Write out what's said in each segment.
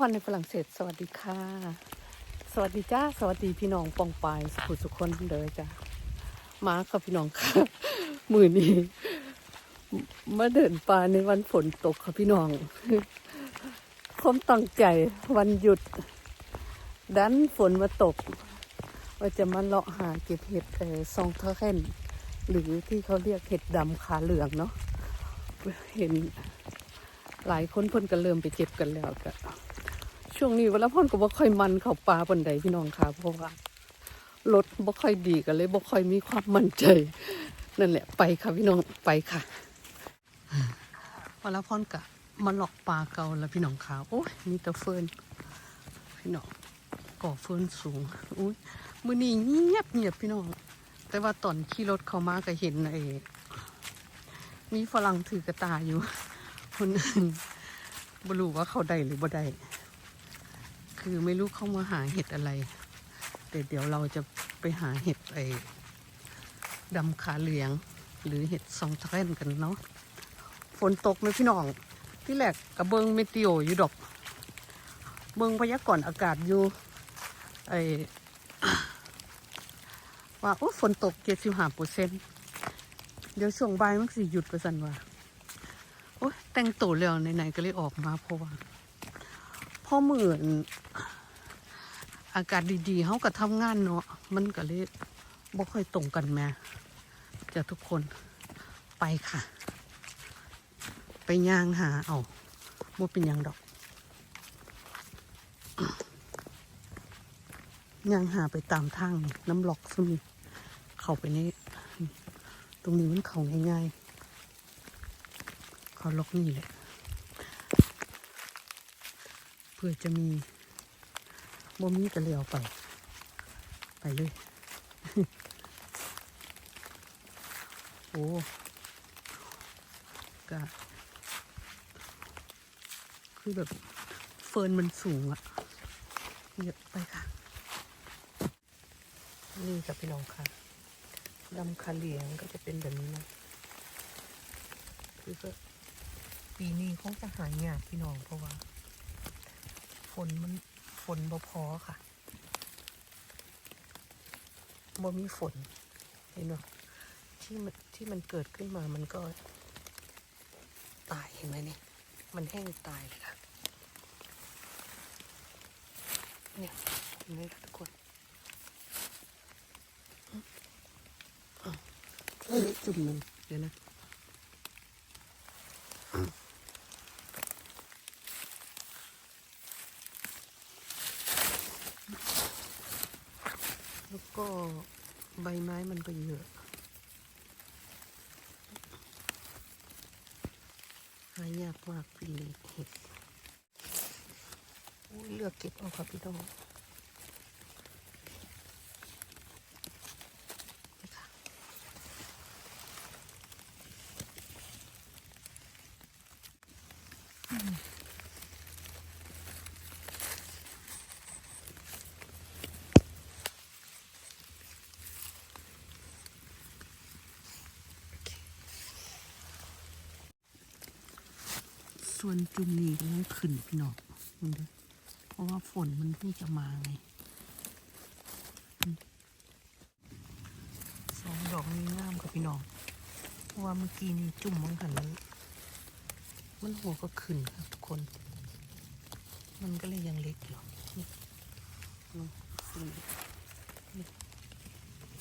พันในฝรั่งเศส สวัสดีค่ะ สวัสดีจ้า สวัสดีพี่น้องปองปายสุขสุขคนเด้อจ้ามากับพี่น้องค่ะ มือนี้มาเดินป่าในวันฝนตกค่ะพี่น้องความตั้งใจวันหยุด ดันฝนมาตก ว่าจะมาเลาะหาเก็บเห็ดเออซองเทอร์เคนหรือที่เขาเรียกเห็ดดำขาเหลืองเนาะเห็นหลายคนเพิ่นก็เริ่มไปเก็บกันแล้วก็ ช่วงนี้เวลาพ่นก็บ่ค่อยมันเข้าป่าปานใดพี่น้องค่ะเพราะว่ารถบ่ค่อยดีกันเลยบ่ค่อยมีความมั่นใจ นั่นแหละไปค่ะพี่น้องไปค่ะวลาพ่นกะมาหลอกปลาเก่าแล้วพี่น้องค่ะโอ้ยมีแต่เฟิร์นพี่น้องก่อเฟิร์นสูงอุ้ยมือนี้เงียบเงียบพี่น้อง แต่ว่าตอนขี่รถเข้ามาก็เห็นไอ้มีฝรั่งถือกระตาอยู่ คนอื่นบรู้ว่าเขาได้หรือบ่ได้ คือไม่รู้เขามาหาเห็ดอะไร แต่เดี๋ยวเราจะไปหาเห็ดไอ้ดำขาเหลือง หรือเห็ดซองเทรนกันเนาะฝนตกไหมพี่น้องที่แรกกับเบิงเมติโออยู่ดอก เบิงพยากรณ์อากาศอยู่ไอ้ว่าโอ้ฝนตกเจ็ดสิบห้าเปอร์เซ็นต์เดี๋ยวช่วงบ่ายมันสิหยุดไปสันว่าโอ้แต่งตัวแล้วไหนๆก็เลยออกมาเพราะว่า พอเหมือนอากาศดีๆเขาก็ทำงานเนาะมันก็เลยบ่ค่อยตรงกันแม่จะทุกคนไปค่ะ ไปย่างหาเอาบ่เป็นยังดอกย่างหาไปตามทางน้ำหลอกซุมีเข้าไปในตรงนี้มันเขาง่ายๆเขาล็อกนี่แหละ เพื่อจะมีบ่มีกระเหลียวไป ไปเลย โอ้กะคือแบบเฟิร์นมันสูงอะเยอะไปค่ะ นี่กับพี่น้องค่ะดำคาเหลียงก็จะเป็นแบบนี้นะคือก็ปีนี้คงจะหายากพี่น้องเพราะว่า นมันฝนบ่พอค่ะบ่มีฝน เห็นไหมที่มันที่มันเกิดขึ้นมามันก็ ตายเห็นไหมเนี่ยมันแห้งตายเลยค่ะเนี่ยเห็นไหมคะทุกคนอะเอ้ยจุ่มหนึ่งเดี๋ยวนะ แล้ว ก็ใบไม้มันก็เยอะ หายากมากปีเห็ดเลือกเก็บเอาครับพี่น้อง ส่วนจุ่มนี้ก็ยังขึ้นพี่น้องมึงดูเพราะว่าฝนมันเพิ่งจะมาไงสองดอกนี้งามกับพี่น้องเพราะว่าเมื่อกี้นี่จุ่มมังกันแล้วมันหัวก็ขึ้นครับทุกคน มันก็เลยยังเล็กอยู่นี่นี่นี่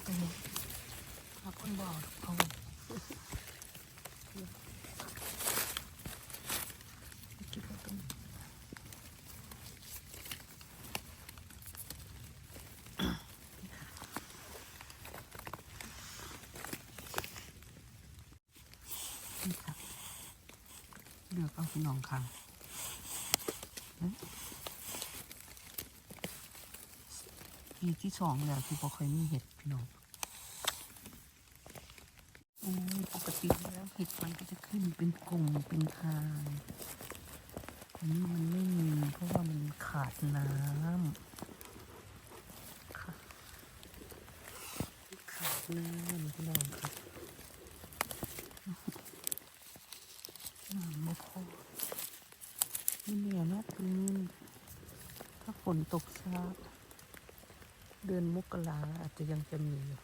นี่คนบอกเอาเก็บไว้ตรงนี้นี่ค่ะเลือกเอา พี่น้องค่ะปีที่สองแล้วที่พอเคยมีเห็ดพี่น้องปกติแล้วเห็ดมันก็จะขึ้นเป็นกลุ่มเป็นทางอันนี้มันไม่มีเพราะว่ามันขาดน้ำค่ะขาดน้ำพี่น้องค่ะน้ำไม่พอ นี่เนี่อยนะตรงนี้าฝนตกช้าเดือนมกราอาจจะยังจะมีอยู่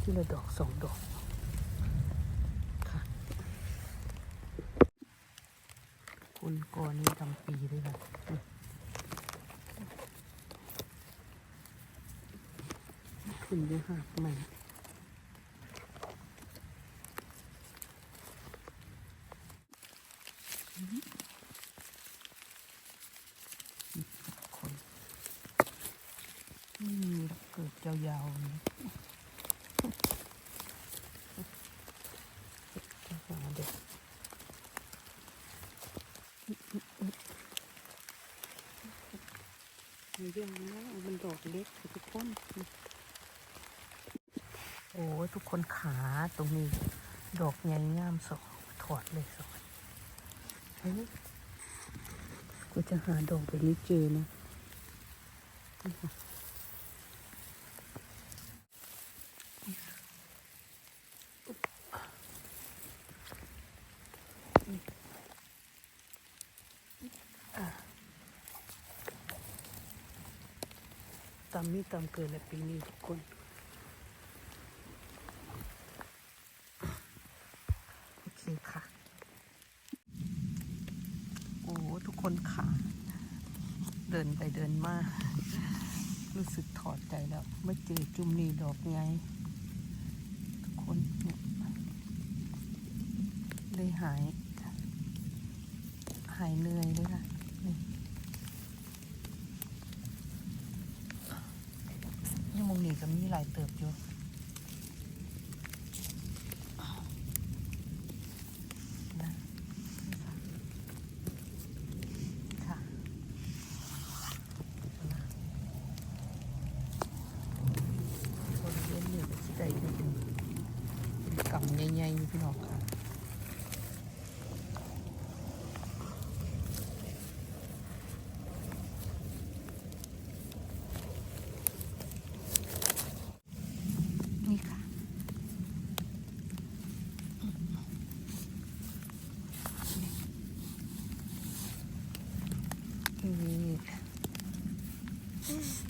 ที่ละดอกสองดอกค่ะคุณกอนนี้ทำปีด้วยค่ะ ขึ้นด้วยหักใหม่นี่เกิดยาวๆนะจะหาเด็กมันยังนะมันดอกเล็กทุกคน โอ้ยทุกคนขาตรงนี้ ดอกใหญ่งามสองถอดเลยสองเฮ้ยก็จะหาดอกแบบนี้เจอนะตามนี้ตามเกินในปีนี้ทุกคน โอเคค่ะ โอ้ทุกคนขา เดินมา รู้สึกถอดใจแล้วไม่เจอจุ่มนีดอกไงทุกคนเนี่ยเลยหาย หายเหนื่อยเลยค่ะนี่นี่มงนี่ก็มีหลายเติบอยู่นะนี่ค่ะค่ะ คนเลี้ยงเนี่ยก็สิได้อยู่เป็นเป็นกำใหญ่ๆอยู่พี่น้องค่ะนี่ค่ะนี่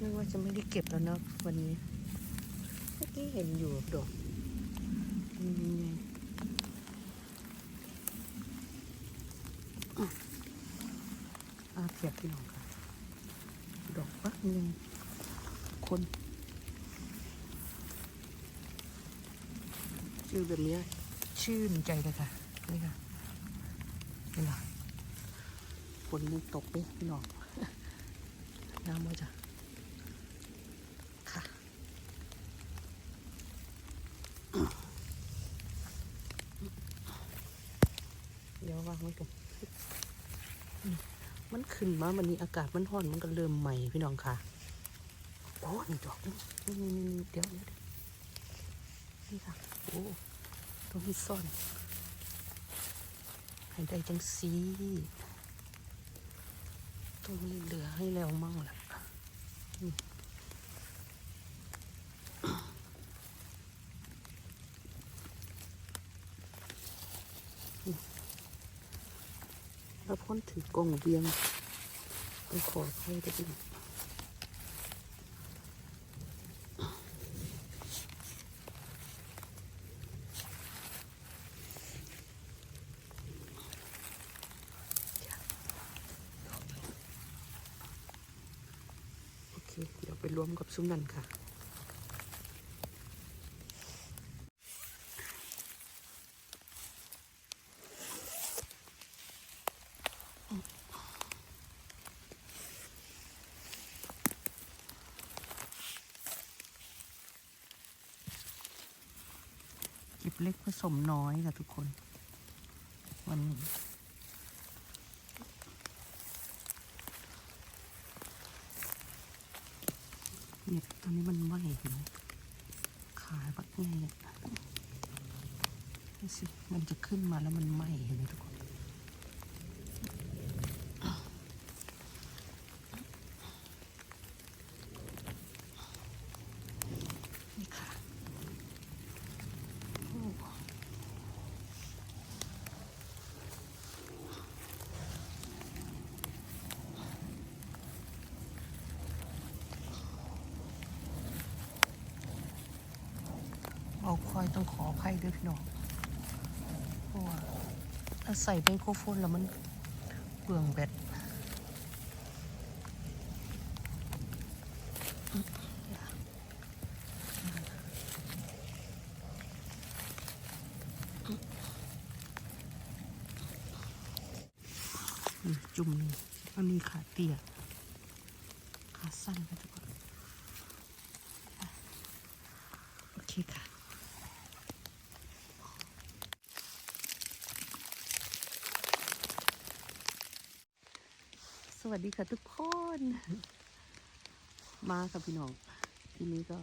นึกว่า จะไม่ได้เก็บแล้วเนาะวันนี้ เมื่อกี้เห็นอยู่ดอกอาเพียบพี่น้องค่ะ ดอกปักหนึ่งคนชื่อแบบนี้ชื่นใจเลยค่ะ นี่ค่ะนี่ล่ะฝนมันตกเลยพี่น้องน้ำว่าจะค่ะ เดี๋ยววางไว้ก่อนมันขึ้นมาวันนี้อากาศมันร้อนมันก็เริ่มใหม่พี่น้องค่ะโอ้นี่ดอกนี่นี่นี่เดี๋ยวเดี๋ยวนี่ค่ะโอ้ตรงนี้ซ่อนให้ได้จังสีตรงนี้เหลือให้แล้วมั่งแหละนี่ แล้วพ้นถือกล่องเบียงต้องขอใครได้ดิโอเค เดี๋ยวไปรวมกับซุ้มนั่นค่ะ เก็บเล็กผส มน้อยค่ะทุกคน วันนี้เนี่ยตอนนี้มันไหม้เห็นไหมขาบักไงนี่สิมันจะขึ้นมาแล้วมันไหมเห็นไหมทุกคน คอยต้องขออภัยด้วยพี่น้องเพราะว่าถ้าใส่ไมโครโฟนแล้วมันเปลืองแบตจุ่มหนึ่งอันนี้ขาเตี้ยขาสั้นกันทุกคนอะโอเคค่ะ สวัสดีค่ะทุกคน มาค่ะพี่น้อง ทีนี้ก็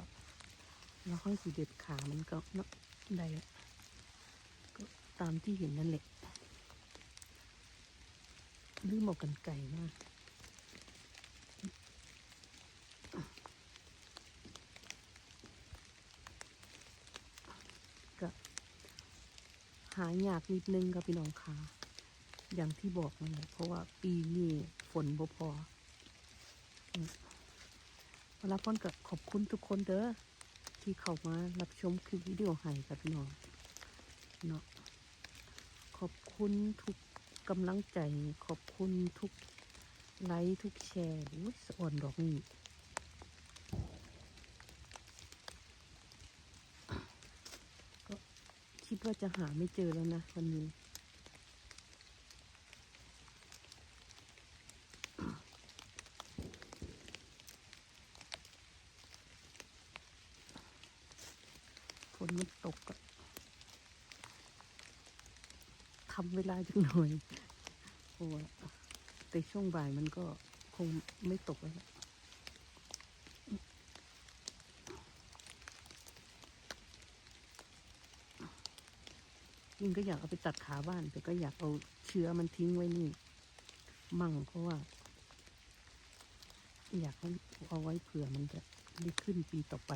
เราค่อยสีเด็ดขามันก็เนาะได้ก็ตามที่เห็นนั่นแหละลืมอากันไก่มากก็หายากนิดนึงกับพี่น้องค่ะ อย่างที่บอกนั่นแหละเพราะว่าปีนี้ฝนบ่พอเวลาพ่อนก็ขอบคุณทุกคนเด้อที่เข้ามารับชมคลิปวิดีโอให้กับพี่น้องเนาะขอบคุณทุกกำลังใจ ขอบคุณทุกไลค์ทุกแชร์อุ้ยสะอ่อนดอกนี่ก็คิดว่าจะหาไม่เจอแล้วนะวันนี้ ฝนมันตกอะทำเว ลาจังหน่อยเพราะว่าแต่ช่วงบ่ายมันก็คงไม่ตกแล้วยิ่งก็อยากเอาไปตัดขาบ้าน แต่ก็อยากเอาเชื้อมันทิ้งไว้นี่ มั่งเพราะว่า อยากเอาไว้เผื่อมันจะได้ขึ้นปีต่อไป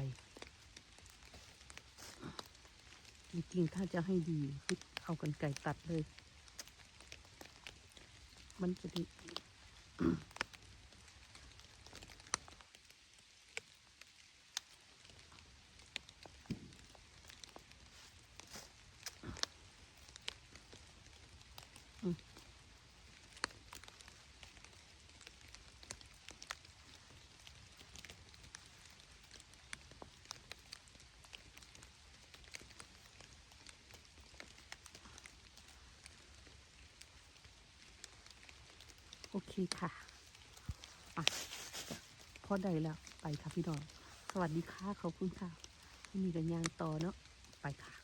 จริงๆ ถ้าจะให้ดีคือเอากันไก่ตัดเลย มันจะดี โอเคค่ะอะพอได้แล้ว ไปค่ะพี่น้อง สวัสดีค่ะขอบคุณค่ะ ที่มีกันยางต่อเนาะ ไปค่ะ